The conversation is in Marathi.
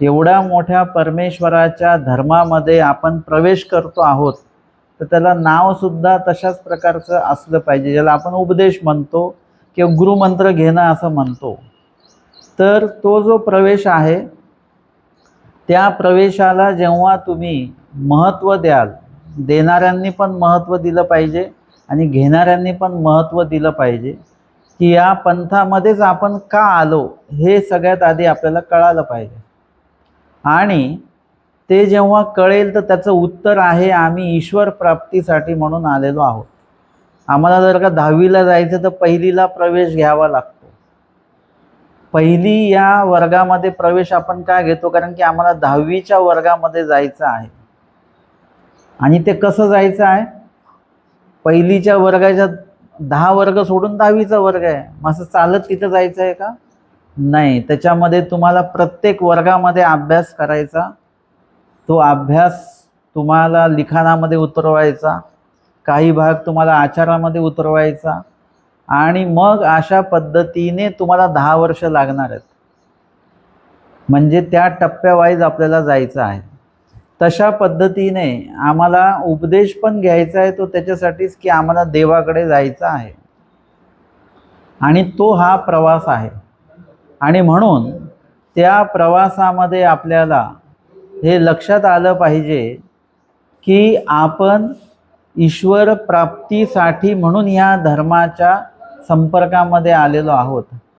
एवढ्या मोठ्या परमेश्वराच्या धर्मामध्ये आपण प्रवेश करतो आहोत तर त्याला नावसुद्धा तशाच प्रकारचं असलं पाहिजे ज्याला आपण उपदेश म्हणतो किंवा गुरुमंत्र घेणं असं म्हणतो. तर तो जो प्रवेश आहे त्या प्रवेशाला जेव्हा तुम्ही महत्त्व द्याल देणाऱ्यांनी पण महत्त्व दिलं पाहिजे आणि घेणाऱ्यांनी पण महत्त्व दिलं पाहिजे की या पंथामध्येच आपण का आलो हे सगळ्यात आधी आपल्याला कळालं पाहिजे. आणि ते जेव्हा कळेल तर त्याचं उत्तर आहे आम्ही ईश्वर प्राप्तीसाठी म्हणून आलेलो आहोत. आम्हाला जर का दहावीला जायचं तर पहिलीला प्रवेश घ्यावा लागतो. पहिली या वर्गामध्ये प्रवेश आपण का घेतो? कारण की आम्हाला दहावीच्या वर्गामध्ये जायचं आहे. आणि ते कसं जायचं आहे? पहिलीच्या वर्गाच्या दहा वर्ग सोडून दहावीचा वर्ग आहे. मग असं चालत तिथं जायचं आहे का? नाही त्याच्यामध्ये तुम्हाला प्रत्येक वर्गामध्ये अभ्यास करायचा. तो अभ्यास तुम्हाला लिखाणामध्ये उतरवायचा. काही भाग तुम्हाला आचारामध्ये उतरवायचा. आणि मग अशा पद्धतीने तुम्हाला दहा वर्ष लागणार आहेत. म्हणजे त्या टप्प्यावाईज आपल्याला जायचं आहे. तशा पद्धतीने आम्हाला उपदेश पण घ्यायचा आहे तो त्याच्यासाठीच की आम्हाला देवाकडे जायचं आहे. आणि तो हा प्रवास आहे. आणि म्हणून त्या प्रवासामध्ये आपल्याला हे लक्षात आलं पाहिजे की आपण ईश्वर प्राप्तीसाठी म्हणून या धर्माच्या संपर्कामध्ये आलेलो आहोत.